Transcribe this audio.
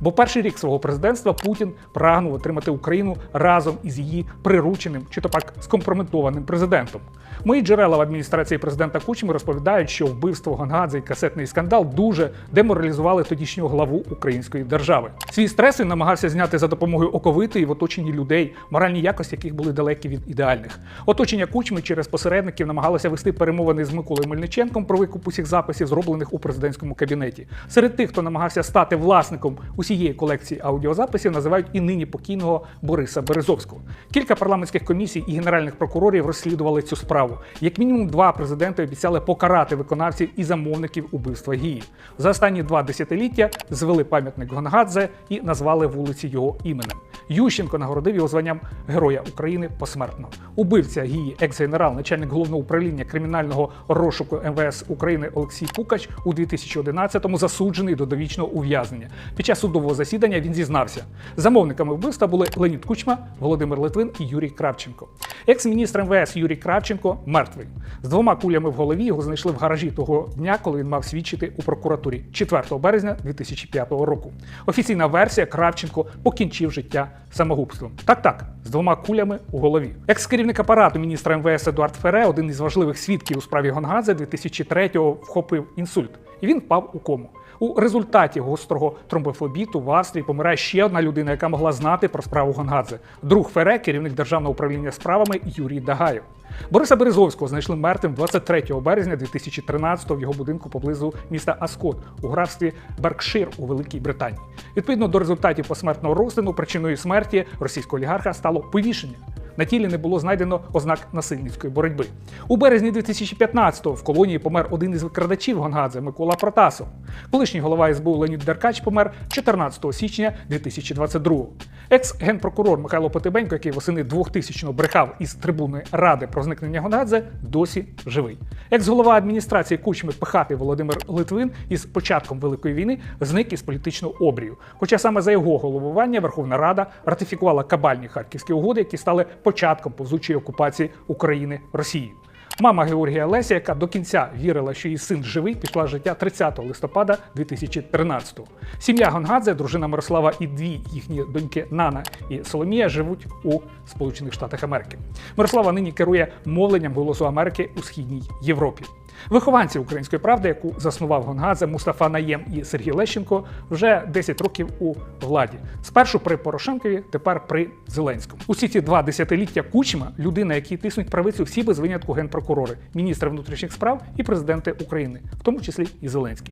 Бо перший рік свого президентства Путін прагнув отримати Україну разом із її прирученим чи то пак скомпрометованим президентом. Мої джерела в адміністрації президента Кучми розповідають, що вбивство Гонгадзе і касетний скандал дуже деморалізували тодішнього главу української держави. Свій стрес намагався зняти за допомогою оковитої в оточенні людей, моральні якості яких були далекі від ідеальних. Оточення Кучми через посередників намагалося вести перемовини з Миколою Мельниченком про викуп усіх записів, зроблених у президентському кабінеті. Серед тих, хто намагався стати власником усієї колекції аудіозаписів, називають і нині покійного Бориса Березовського. Кілька парламентських комісій і генеральних прокурорів розслідували цю справу. Як мінімум, два президенти обіцяли покарати виконавців і замовників убивства Гії. За останні два десятиліття звели пам'ятник Гонгадзе і назвали вулиці його іменем. Ющенко нагородив його званням Героя України посмертно. Убивця Гії, екс-генерал, начальник головного управління кримінального розшуку МВС України Олексій Пукач у 2011-му засуджений до довічного ув'язнення. Під час судового засідання він зізнався. Замовниками вбивства були Леонід Кучма, Володимир Литвин і Юрій Кравченко. Екс-міністр МВС Юрій Кравченко мертвий. З двома кулями в голові його знайшли в гаражі того дня, коли він мав свідчити у прокуратурі 4 березня 2005 року. Офіційна версія Кравченко покінчив життя самогубством. Так, так, з двома кулями у голові. Екс-керівник апарату міністра МВС Едуард Фере, один із важливих свідків у справі Гонгадзе 2003-го вхопив інсульт, і він впав у кому. У результаті гострого тромбофлебіту в Австрії помирає ще одна людина, яка могла знати про справу Гонгадзе. Друг Фере, керівник державного управління справами Юрій Дагаєв. Бориса Березовського знайшли мертвим 23 березня 2013-го в його будинку поблизу міста Аскот у графстві Беркшир у Великій Британії. Відповідно до результатів посмертного розтину, причиною смерті російського олігарха стало повішення. На тілі не було знайдено ознак насильницької боротьби. У березні 2015-го в колонії помер один із викрадачів Гонгадзе Микола Протасов. Колишній голова СБУ Леонід Деркач помер 14 січня 2022-го. Екс-генпрокурор Михайло Потебенько, який восени 2000-го брехав із трибуни Ради про зникнення Гонгадзе, досі живий. Екс-голова адміністрації Кучми Пихати Володимир Литвин із початком Великої війни зник із політичного обрію. Хоча саме за його головування Верховна Рада ратифікувала кабальні харківські угоди, які стали початком повзучої окупації України Росією. Мама Георгія Леся, яка до кінця вірила, що її син живий, пішла життя 30 листопада 2013-го. Сім'я Гонгадзе, дружина Мирослава і дві їхні доньки Нана і Соломія живуть у Сполучених Штатах Америки. Мирослава нині керує мовленням голосу Америки у східній Європі. Вихованці української правди, яку заснував Гонгадзе, Мустафа Наєм і Сергій Лещенко, вже 10 років у владі. Спершу при Порошенкові, тепер при Зеленському. Усі ці два десятиліття кучма людина, які тиснуть правицю всі без винятку генпрокурори, міністри внутрішніх справ і президенти України, в тому числі і Зеленський.